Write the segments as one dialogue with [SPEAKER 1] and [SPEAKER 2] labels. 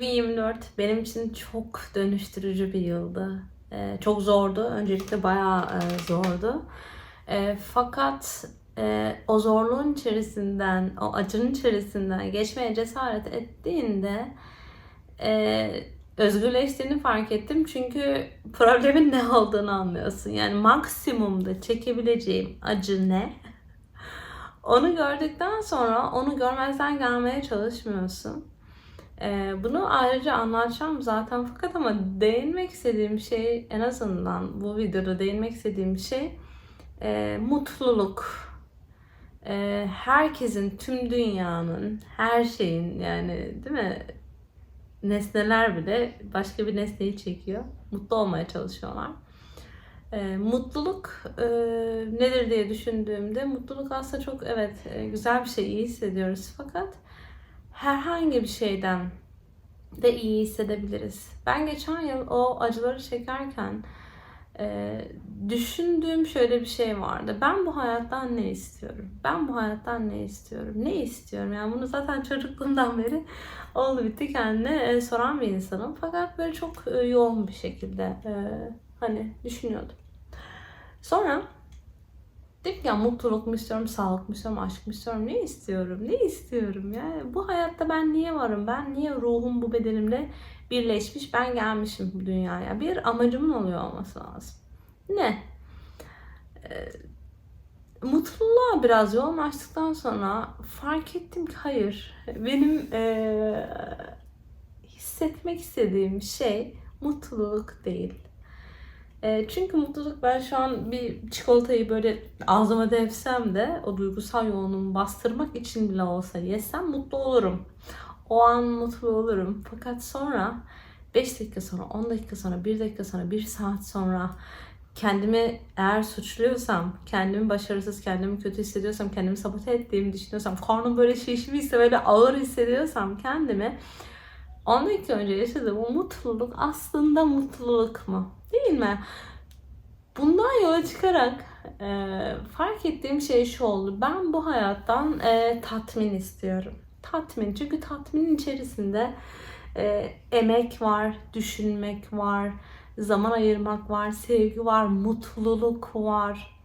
[SPEAKER 1] 2024 benim için çok dönüştürücü bir yıldı. Ee, çok zordu. Öncelikle bayağı e, zordu. E, fakat e, o zorluğun içerisinden, o acının içerisinden geçmeye cesaret ettiğinde e, özgürleştiğini fark ettim. Çünkü problemin ne olduğunu anlıyorsun. Yani maksimumda çekebileceğim acı ne? Onu gördükten sonra onu görmezden gelmeye çalışmıyorsun. Ee, bunu ayrıca anlatacağım zaten fakat ama değinmek istediğim şey en azından bu videoda değinmek istediğim şey e, mutluluk. E, herkesin, tüm dünyanın, her şeyin yani değil mi? Nesneler bile başka bir nesneyi çekiyor. Mutlu olmaya çalışıyorlar. E, mutluluk e, nedir diye düşündüğümde mutluluk aslında çok evet e, güzel bir şey, iyi hissediyoruz fakat herhangi bir şeyden de iyi hissedebiliriz. Ben geçen yıl o acıları çekerken e, düşündüğüm şöyle bir şey vardı. Ben bu hayattan ne istiyorum? Ben bu hayattan ne istiyorum? Ne istiyorum? Yani bunu zaten çocukluğumdan beri oldu bitti kendine e, soran bir insanım. Fakat böyle çok e, yoğun bir şekilde e, hani düşünüyordum. Sonra Dedim ya mutluluk mu istiyorum, sağlık mı istiyorum, aşk mı istiyorum, ne istiyorum, ne istiyorum ya? Bu hayatta ben niye varım, ben niye ruhum bu bedenimle birleşmiş, ben gelmişim bu dünyaya. Bir amacımın oluyor olması lazım. Ne? Ee, mutluluğa biraz yoğunlaştıktan sonra fark ettim ki hayır, benim ee, hissetmek istediğim şey mutluluk değil. E, çünkü mutluluk ben şu an bir çikolatayı böyle ağzıma devsem de o duygusal yoğunluğumu bastırmak için bile olsa yesem mutlu olurum. O an mutlu olurum. Fakat sonra 5 dakika sonra, 10 dakika sonra, 1 dakika sonra, 1 saat sonra kendimi eğer suçluyorsam, kendimi başarısız, kendimi kötü hissediyorsam, kendimi sabote ettiğimi düşünüyorsam, karnım böyle şişmişse, böyle ağır hissediyorsam kendimi 10 dakika önce yaşadığım o mutluluk aslında mutluluk mu? Değil mi? Bundan yola çıkarak e, fark ettiğim şey şu oldu. Ben bu hayattan e, tatmin istiyorum. Tatmin. Çünkü tatminin içerisinde e, emek var, düşünmek var, zaman ayırmak var, sevgi var, mutluluk var.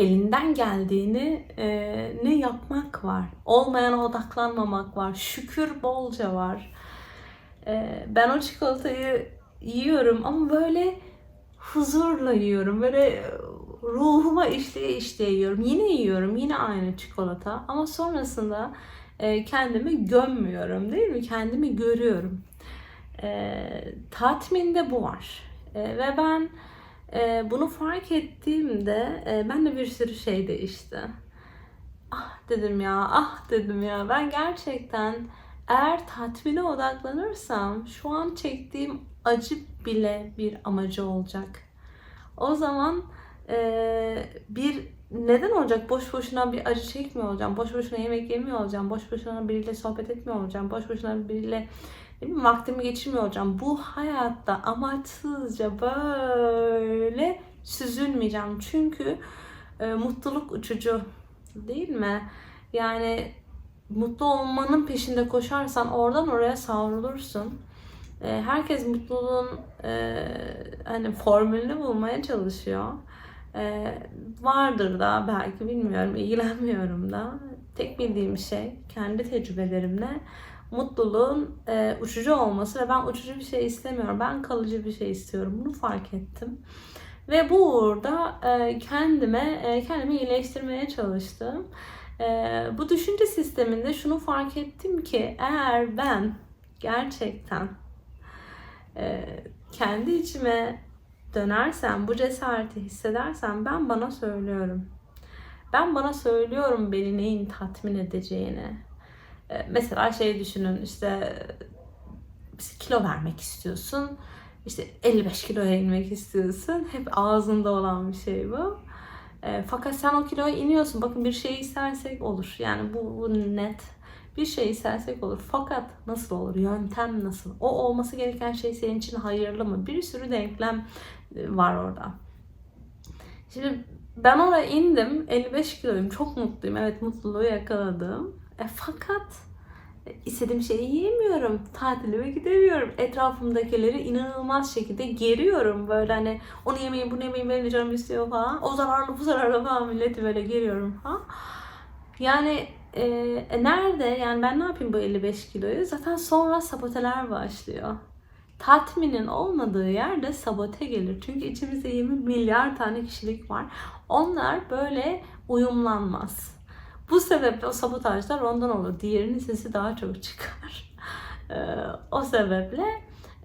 [SPEAKER 1] Elinden geldiğini e, ne yapmak var. Olmayana odaklanmamak var. Şükür bolca var. E, ben o çikolatayı yiyorum ama böyle huzurla yiyorum. Böyle ruhuma işleye işleye yiyorum. Yine yiyorum. Yine aynı çikolata. Ama sonrasında e, kendimi gömmüyorum değil mi? Kendimi görüyorum. E, tatminde bu var. E, ve ben e, bunu fark ettiğimde e, ben de bir sürü şey değişti. Ah dedim ya, ah dedim ya. Ben gerçekten eğer tatmine odaklanırsam şu an çektiğim acı bile bir amacı olacak. O zaman e, bir neden olacak? Boş boşuna bir acı çekmiyor olacağım. Boş boşuna yemek yemiyor olacağım. Boş boşuna biriyle sohbet etmiyor olacağım. Boş boşuna biriyle değil vaktimi geçirmiyor olacağım. Bu hayatta amaçsızca böyle süzülmeyeceğim. Çünkü e, mutluluk uçucu değil mi? Yani mutlu olmanın peşinde koşarsan oradan oraya savrulursun. E, herkes mutluluğun e, hani formülünü bulmaya çalışıyor. E, vardır da belki bilmiyorum, ilgilenmiyorum da. Tek bildiğim şey kendi tecrübelerimle mutluluğun e, uçucu olması ve ben uçucu bir şey istemiyorum. Ben kalıcı bir şey istiyorum. Bunu fark ettim. Ve bu uğurda e, kendime e, kendimi iyileştirmeye çalıştım. E, bu düşünce sisteminde şunu fark ettim ki eğer ben gerçekten e, kendi içime dönersem, bu cesareti hissedersem ben bana söylüyorum. Ben bana söylüyorum beni neyin tatmin edeceğini. E, mesela şey düşünün işte kilo vermek istiyorsun. İşte 55 kiloya inmek istiyorsun. Hep ağzında olan bir şey bu. E, fakat sen o kiloya iniyorsun. Bakın bir şey istersek olur. Yani bu, bu net bir şey istersek olur. Fakat nasıl olur? Yöntem nasıl? O olması gereken şey senin için hayırlı mı? Bir sürü denklem e, var orada. Şimdi ben oraya indim. 55 kiloyum. Çok mutluyum. Evet mutluluğu yakaladım. E, fakat istediğim şeyi yiyemiyorum. Tatilime gidemiyorum. Etrafımdakileri inanılmaz şekilde geriyorum. Böyle hani onu yemeyin bunu yemeyin benim canım istiyor falan. O zararlı bu zararlı falan milleti böyle geriyorum falan. Yani e, e, nerede? Yani ben ne yapayım bu 55 kiloyu? Zaten sonra saboteler başlıyor. Tatminin olmadığı yerde sabote gelir. Çünkü içimizde 20 milyar tane kişilik var. Onlar böyle uyumlanmaz. Bu sebeple o sabotajlar ondan olur. Diğerinin sesi daha çok çıkar. Ee, o sebeple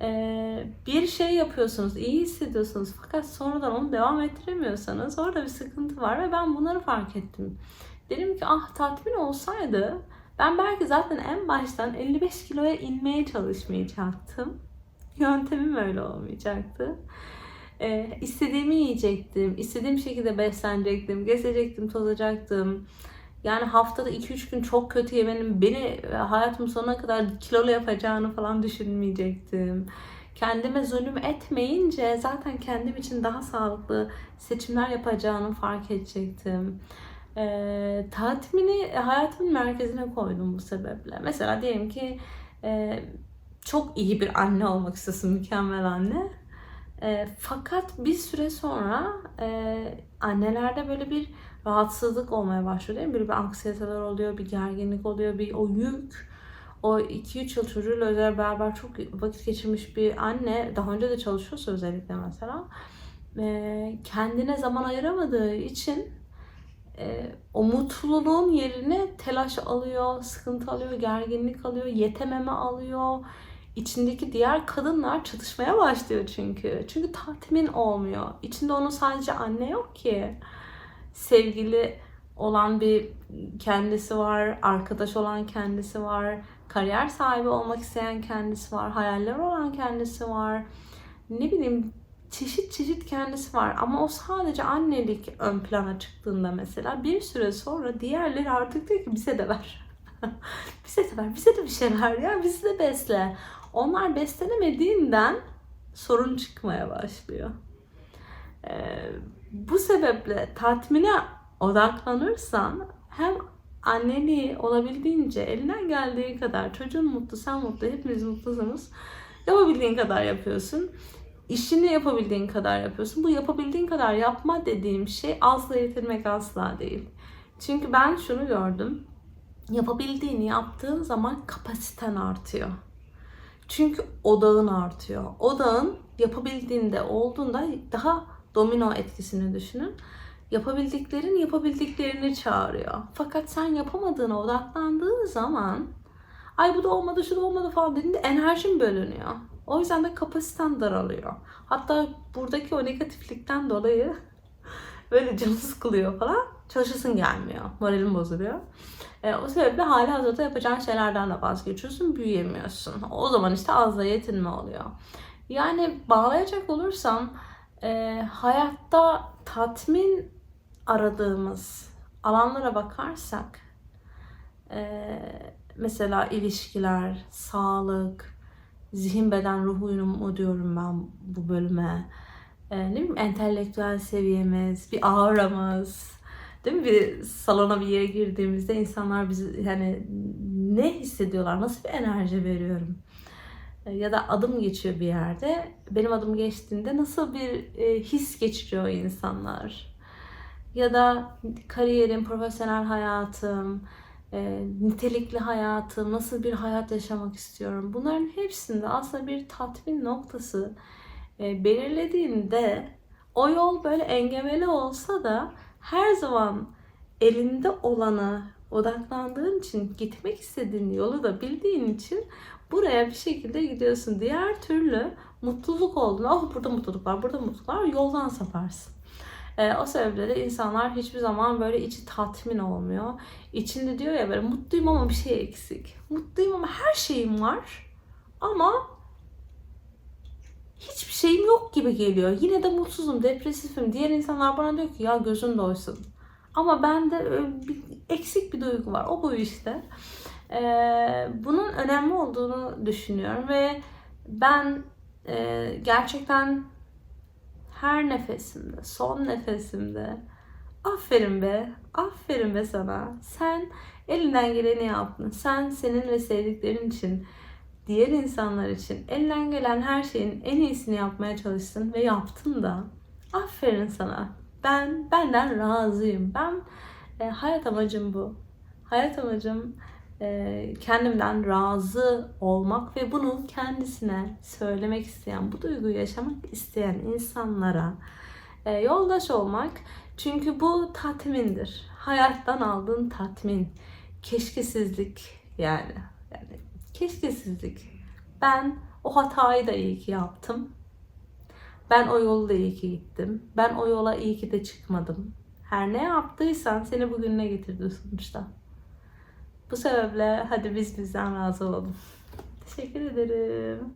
[SPEAKER 1] e, bir şey yapıyorsunuz, iyi hissediyorsunuz fakat sonradan onu devam ettiremiyorsanız orada bir sıkıntı var ve ben bunları fark ettim. Dedim ki ah tatmin olsaydı ben belki zaten en baştan 55 kiloya inmeye çalışmayacaktım. Yöntemim öyle olmayacaktı. Ee, istediğimi yiyecektim, istediğim şekilde beslenecektim, gezecektim, tozacaktım. Yani haftada 2-3 gün çok kötü yemenin beni hayatım sonuna kadar kilolu yapacağını falan düşünmeyecektim. Kendime zulüm etmeyince zaten kendim için daha sağlıklı seçimler yapacağını fark edecektim. E, tatmini hayatımın merkezine koydum bu sebeple. Mesela diyelim ki e, çok iyi bir anne olmak istiyorsun, mükemmel anne. E, fakat bir süre sonra e, annelerde böyle bir rahatsızlık olmaya başlıyor değil mi? Böyle bir anksiyeteler oluyor, bir gerginlik oluyor, bir o yük. O 2-3 yıl çocuğuyla özel beraber çok vakit geçirmiş bir anne, daha önce de çalışıyorsa özellikle mesela, e, kendine zaman ayıramadığı için e, o mutluluğun yerine telaş alıyor, sıkıntı alıyor, gerginlik alıyor, yetememe alıyor. İçindeki diğer kadınlar çatışmaya başlıyor çünkü. Çünkü tatmin olmuyor. İçinde onun sadece anne yok ki. Sevgili olan bir kendisi var, arkadaş olan kendisi var, kariyer sahibi olmak isteyen kendisi var, hayaller olan kendisi var. Ne bileyim çeşit çeşit kendisi var ama o sadece annelik ön plana çıktığında mesela bir süre sonra diğerleri artık diyor ki bize de ver. bize de ver, bize de bir şey ver ya, bizi de besle. Onlar beslenemediğinden sorun çıkmaya başlıyor. Ee, bu sebeple tatmine odaklanırsan hem anneliği olabildiğince elinden geldiği kadar çocuğun mutlu, sen mutlu, hepimiz mutlusunuz. Yapabildiğin kadar yapıyorsun işini yapabildiğin kadar yapıyorsun. Bu yapabildiğin kadar yapma dediğim şey azla yetinmek asla değil. Çünkü ben şunu gördüm. Yapabildiğini yaptığın zaman kapasiten artıyor. Çünkü odağın artıyor. Odağın yapabildiğinde olduğunda daha domino etkisini düşünün. Yapabildiklerin yapabildiklerini çağırıyor. Fakat sen yapamadığına odaklandığın zaman ay bu da olmadı şu da olmadı falan dediğinde enerjin bölünüyor. O yüzden de kapasiten daralıyor. Hatta buradaki o negatiflikten dolayı böyle canı sıkılıyor falan. Çalışasın gelmiyor. Moralin bozuluyor. E, o sebeple hali hazırda yapacağın şeylerden de vazgeçiyorsun. Büyüyemiyorsun. O zaman işte azla yetinme oluyor. Yani bağlayacak olursam e, hayatta tatmin aradığımuz alanlara bakarsak e, mesela ilişkiler, sağlık, zihin, beden, ruh uyumu diyorum ben bu bölüme. E, ne bileyim entelektüel seviyemiz, bir auramız, değil mi? Bir salona bir yere girdiğimizde insanlar bizi yani ne hissediyorlar, nasıl bir enerji veriyorum? E, ya da adım geçiyor bir yerde. Benim adım geçtiğinde nasıl bir e, his geçiriyor insanlar? Ya da kariyerim, profesyonel hayatım, e, nitelikli hayatı, nasıl bir hayat yaşamak istiyorum. Bunların hepsinde aslında bir tatmin noktası e, belirlediğinde o yol böyle engebeli olsa da her zaman elinde olanı odaklandığın için gitmek istediğin yolu da bildiğin için buraya bir şekilde gidiyorsun. Diğer türlü mutluluk olduğunda oh burada mutluluk var, burada mutluluk var yoldan saparsın. E, o sebeple de insanlar hiçbir zaman böyle içi tatmin olmuyor. İçinde diyor ya böyle mutluyum ama bir şey eksik. Mutluyum ama her şeyim var. Ama hiçbir şeyim yok gibi geliyor. Yine de mutsuzum, depresifim. Diğer insanlar bana diyor ki ya gözün doysun. Ama bende e, bir, eksik bir duygu var. O bu işte. Ee, bunun önemli olduğunu düşünüyorum ve ben e, gerçekten her nefesimde, son nefesimde aferin be, aferin be sana. Sen Elinden geleni yaptın. Sen senin ve sevdiklerin için, diğer insanlar için elinden gelen her şeyin en iyisini yapmaya çalıştın ve yaptın da. Aferin sana. Ben benden razıyım. Ben e, hayat amacım bu. Hayat amacım kendimden razı olmak ve bunu kendisine söylemek isteyen, bu duyguyu yaşamak isteyen insanlara e, yoldaş olmak. Çünkü bu tatmindir. Hayattan aldığın tatmin. Keşkesizlik yani. yani keşkesizlik. Ben o hatayı da iyi ki yaptım. Ben o yolu da iyi ki gittim. Ben o yola iyi ki de çıkmadım. Her ne yaptıysan seni bugününe getirdi sonuçta. Bu sebeple hadi biz bizden razı olalım. Teşekkür ederim.